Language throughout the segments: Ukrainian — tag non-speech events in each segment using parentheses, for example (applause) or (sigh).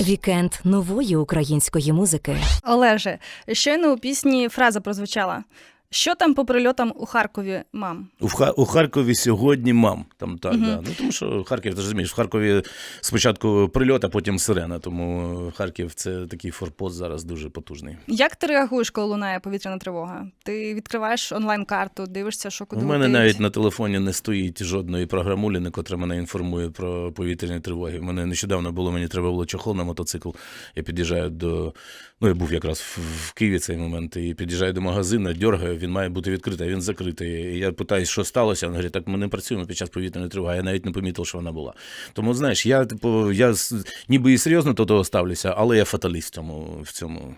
Вікенд нової української музики. Олеже, щойно у пісні фраза прозвучала. Що там по прильотам у Харкові, мам? У, у Харкові сьогодні мам. Там так, да. Ну тому що Харків, ти розумієш, в Харкові спочатку прильот, а потім сирена. Тому Харків це такий форпост зараз дуже потужний. Як ти реагуєш, коли лунає повітряна тривога? Ти відкриваєш онлайн-карту, дивишся, що куди У мене летить? навіть на телефоні не стоїть жодної програмуліни, котра мене інформує про повітряні тривоги. У мене нещодавно було, мені треба було чохол на мотоцикл. Я під'їжджаю до. Ну, я був якраз в, в Києві цей момент, і під'їжджаю до магазину, дьоргаю, він має бути відкритий, а він закритий. Я питаюсь, що сталося. Він говорить, так ми не працюємо під час повітряної тривоги. Я навіть не помітив, що вона була. Тому, знаєш, я типу, я ніби і серйозно до того ставлюся, але я фаталіст цьому, в цьому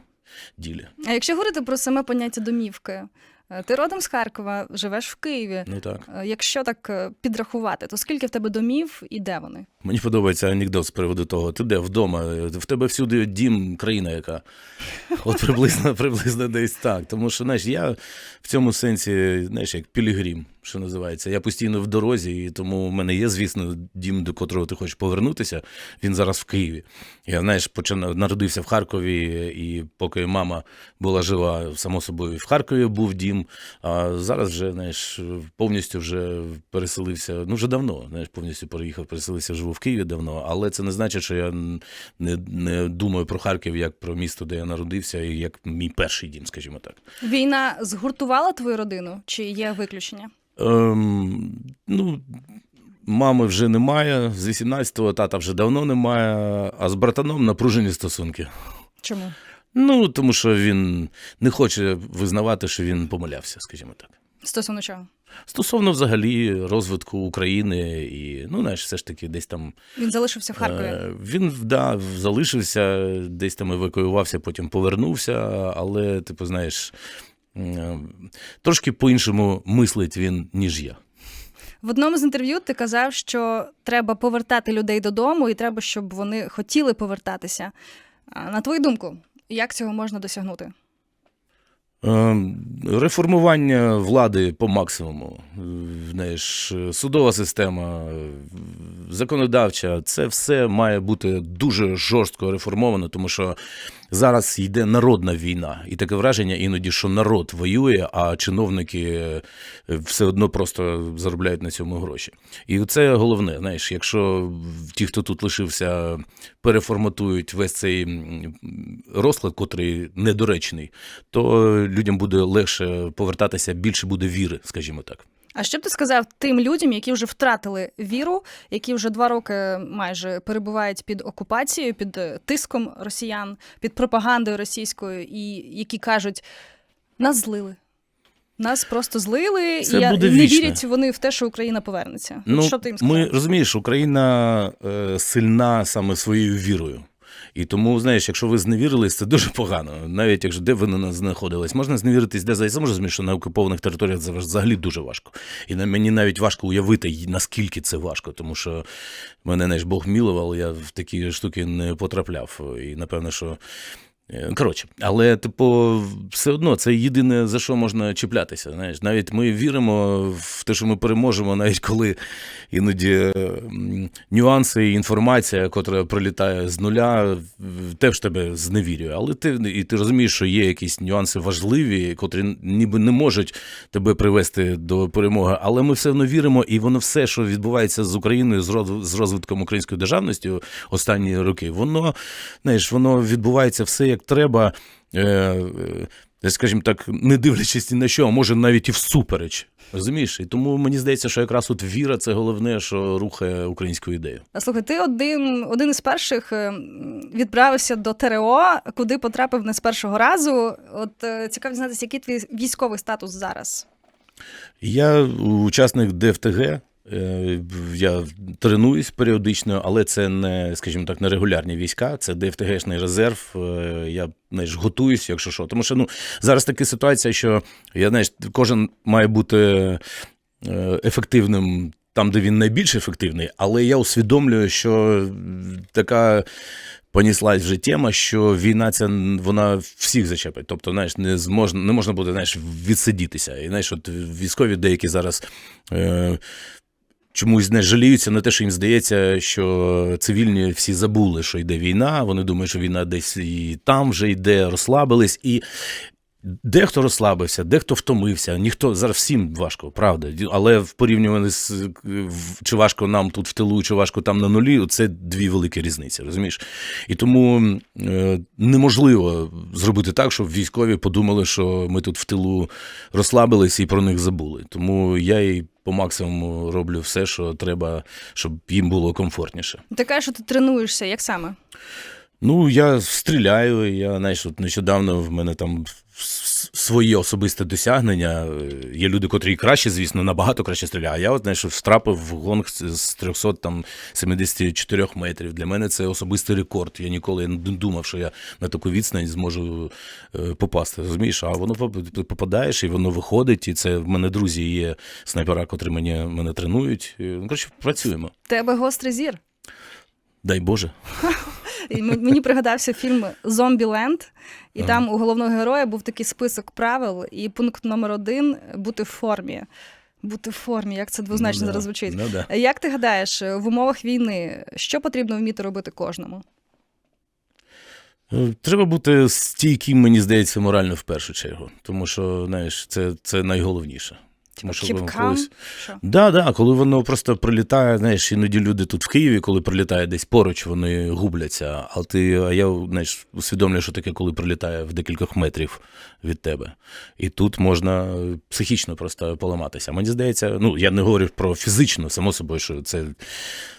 ділі. А якщо говорити про саме поняття домівки, е, ти родом з Харкова, живеш в Києві. Ну так. Е, Якщо так е, підрахувати, то скільки в тебе домів і де вони? Мені подобається анекдот з приводу того. Ти де вдома? В тебе всюди дім, країна яка. От приблизно, (laughs) приблизно десь так. Тому що, знаєш, я в цьому сенсі, знаєш, як пілігрім, що називається. Я постійно в дорозі, і тому в мене є, звісно, дім, до котрого ти хочеш повернутися. Він зараз в Києві. Я, знаєш, починав, народився в Харкові, і поки мама була жива, само собою, в Харкові був дім. А зараз вже, знаєш, повністю вже переселився. Ну, вже давно, знаєш, повністю переїхав, переселився, живу в Києві давно. Але це не значить, що я не, не думаю про Харків як про місто, де я народився, і як мій перший дім, скажімо так. Війна згуртувала твою родину чи є виключення? Ем, ну, мами вже немає, з 18-го тата вже давно немає, а з братаном напружені стосунки. Чому? Ну, тому що він не хоче визнавати, що він помилявся, скажімо так. Стосовно чого? Стосовно взагалі розвитку України, і ну, знаєш, все ж таки десь там Він залишився в Харкові. Е, Він да, залишився, десь там евакуювався, потім повернувся, але, типу, знаєш, трошки по-іншому мислить він, ніж я. В одному з інтерв'ю ти казав, що треба повертати людей додому, і треба, щоб вони хотіли повертатися. На твою думку, як цього можна досягнути? Е, Реформування влади по максимуму. Знаєш, судова система, законодавча, це все має бути дуже жорстко реформовано, тому що зараз йде народна війна, і таке враження іноді, що народ воює, а чиновники е, все одно просто заробляють на цьому гроші. І це головне. Знаєш, якщо ті, хто тут лишився, переформатують весь цей розклад, котрий недоречний, то людям буде легше повертатися, більше буде віри, скажімо так. А що б ти сказав тим людям, які вже втратили віру, які вже два роки майже перебувають під окупацією, під е, тиском росіян, під пропагандою російською, і які кажуть, нас злили. Нас просто злили, Це і я, не вічно. вірять вони в те, що Україна повернеться. Ну, що ти їм сказав? ми розумієш, Україна е, сильна саме своєю вірою. І тому, знаєш, якщо ви зневірились, це дуже погано. Навіть якщо де ви не знаходились, можна зневіритись, де за може сам що на окупованих територіях це взагалі дуже важко. І на мені навіть важко уявити, наскільки це важко, тому що мене знаєш, Бог мілував, я в такі штуки не потрапляв. І напевно, що. Е, Коротше, але типу, все одно це єдине за що можна чіплятися. Знаєш, навіть ми віримо в те, що ми переможемо, навіть коли іноді е, нюанси і інформація, котра прилітає з нуля, теж тебе зневірює. Але ти і ти розумієш, що є якісь нюанси важливі, котрі ніби не можуть тебе привести до перемоги. Але ми все одно віримо, і воно все, що відбувається з Україною, з розвитком української державності останні роки, воно знаєш, воно відбувається все як треба. Е, е, скажімо так, не дивлячись ні на що, а може навіть і всупереч. Розумієш? І тому мені здається, що якраз от віра це головне, що рухає українську ідею. А Слухай, ти один, один із перших е, відправився до ТРО, куди потрапив не з першого разу. От е, цікаво дізнатися, який твій військовий статус зараз? Я учасник ДФТГ. Е, Я тренуюсь періодично, але це не, скажімо так, не регулярні війська, це ДФТГшний резерв. Е, Я знаєш, готуюсь, якщо що. Тому що ну, зараз така ситуація, що я знаєш, кожен має бути е, ефективним там, де він найбільш ефективний, але я усвідомлюю, що така. Поніслась вже тема, що війна ця вона всіх зачепить. Тобто, знаєш, не зможна, не можна буде знаєш, відсидітися. І знаєш, от військові деякі зараз е, чомусь не жаліються на те, що їм здається, що цивільні всі забули, що йде війна. Вони думають, що війна десь і там вже йде, розслабились. І дехто розслабився, дехто втомився. Ніхто зараз всім важко, правда. Але в порівнюванні з чи важко нам тут в тилу, чи важко там на нулі, це дві великі різниці, розумієш? І тому е, неможливо зробити так, щоб військові подумали, що ми тут в тилу розслабились і про них забули. Тому я і по максимуму роблю все, що треба, щоб їм було комфортніше. Ти кажеш, що ти тренуєшся, як саме? Ну, я стріляю. Я знаєш, от нещодавно в мене там своє особисте досягнення. Е, Є люди, котрі краще, звісно, набагато краще стріляють. А я от знаєш, втрапив в гонг з з 374 метрів. Для мене це особистий рекорд. Я ніколи не думав, що я на таку відстань зможу е, попасти. Розумієш? А воно попадаєш, і воно виходить. І це в мене друзі є снайпера, котрі мене, мене тренують. Ну, коротше, працюємо. Тебе гострий зір. Дай Боже. (laughs) І мені пригадався фільм Зомбіленд, і Ага. там у головного героя був такий список правил, і пункт номер один бути в формі. Бути в формі, як це двозначно Ну да, зараз звучить. Ну, да. Як ти гадаєш, в умовах війни що потрібно вміти робити кожному? Е, Треба бути стійким, мені здається, морально в першу чергу. Тому що, знаєш, це, це найголовніше. Тому що колись- Що? Да, да, коли воно просто прилітає, знаєш, іноді люди тут в Києві, коли прилітає десь поруч, вони губляться. А ти, а я знаєш, усвідомлюю, що таке, коли прилітає в декількох метрів від тебе. І тут можна психічно просто поламатися. Мені здається, ну я не говорю про фізично, само собою, що це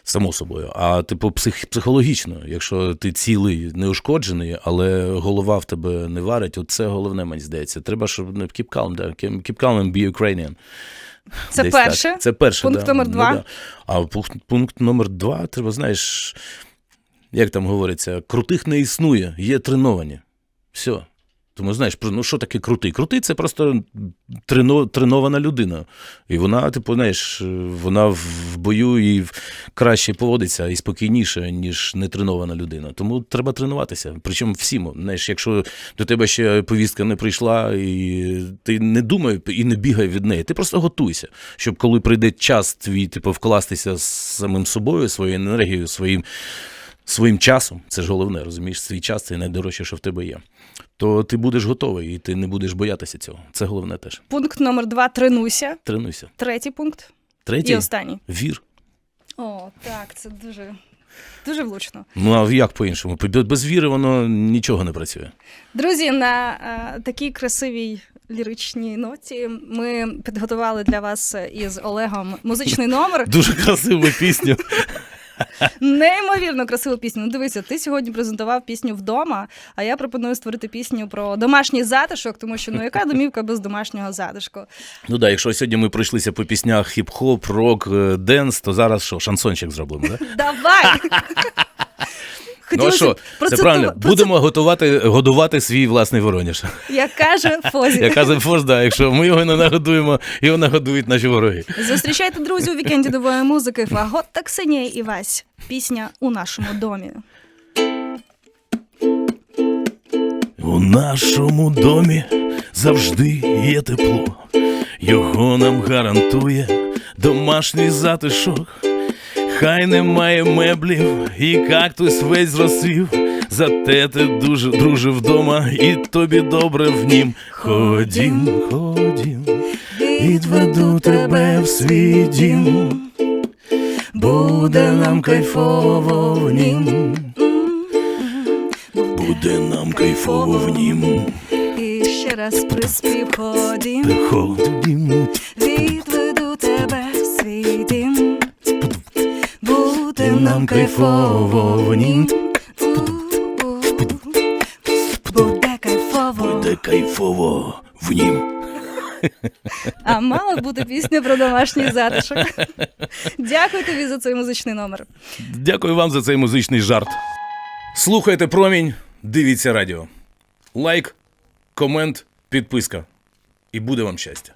само собою, а типу псих, психологічно, якщо ти цілий, неушкоджений, але голова в тебе не варить, от це головне, мені здається. Треба, щоб не keep calm, да, keep calm and be Ukrainian. Це Десь перше. Так. Це перше. Пункт да. номер два. Ну, да. А пункт, пункт номер два, треба, знаєш, як там говориться, крутих не існує, є треновані. Все. Тому знаєш, ну що таке крутий? Крутий це просто трено, тренована людина. І вона, типу, знаєш, вона в бою і краще поводиться і спокійніше, ніж нетренована людина. Тому треба тренуватися. Причому всім. Знаєш, якщо до тебе ще повістка не прийшла, і ти не думай і не бігай від неї. Ти просто готуйся, щоб коли прийде час твій, типу, вкластися з самим собою, своєю енергією, своїм своїм часом, це ж головне, розумієш, свій час це найдорожче, що в тебе є. То ти будеш готовий і ти не будеш боятися цього. Це головне теж. Пункт номер два тренуйся. Тренуйся. Третій пункт Третій і останній. вір. О, так, це дуже, дуже влучно. Ну а як по-іншому? Без віри воно нічого не працює. Друзі, на е, такій красивій ліричній ноті ми підготували для вас із Олегом музичний номер. Дуже красиву пісню. (laughs) Неймовірно красиву пісню. Ну, дивися, ти сьогодні презентував пісню вдома, а я пропоную створити пісню про домашній затишок, тому що ну яка домівка без домашнього затишку? Ну да, якщо сьогодні ми пройшлися по піснях хіп-хоп, рок, е, денс, то зараз що, шансончик зробимо, да? Давай! (laughs) Ну а що, це правильно. Будемо готувати, годувати свій власний Воронеж. Як каже Фозі. Я каже Форс, да, якщо ми його не нагодуємо, його нагодують наші вороги. Зустрічайте, друзі, у вікенді нової музики. Фагот та Ксенія і Вась. Пісня у нашому домі. У нашому домі завжди є тепло, його нам гарантує домашній затишок. Хай немає меблів, і кактус весь зросив. Зате ти дуже друже вдома, і тобі добре в нім. Ходім, ходім, відведу тебе в свій дім. Буде нам кайфово в нім. Буде нам кайфово в нім. І ще раз приспів ходім, Ходім, нам кайфово в нім. Буде кайфово. Буде кайфово в нім. А мала бути пісня про домашній затишок. Дякую тобі за цей музичний номер. Дякую вам за цей музичний жарт. Слухайте промінь, дивіться радіо. Лайк, комент, підписка. І буде вам щастя.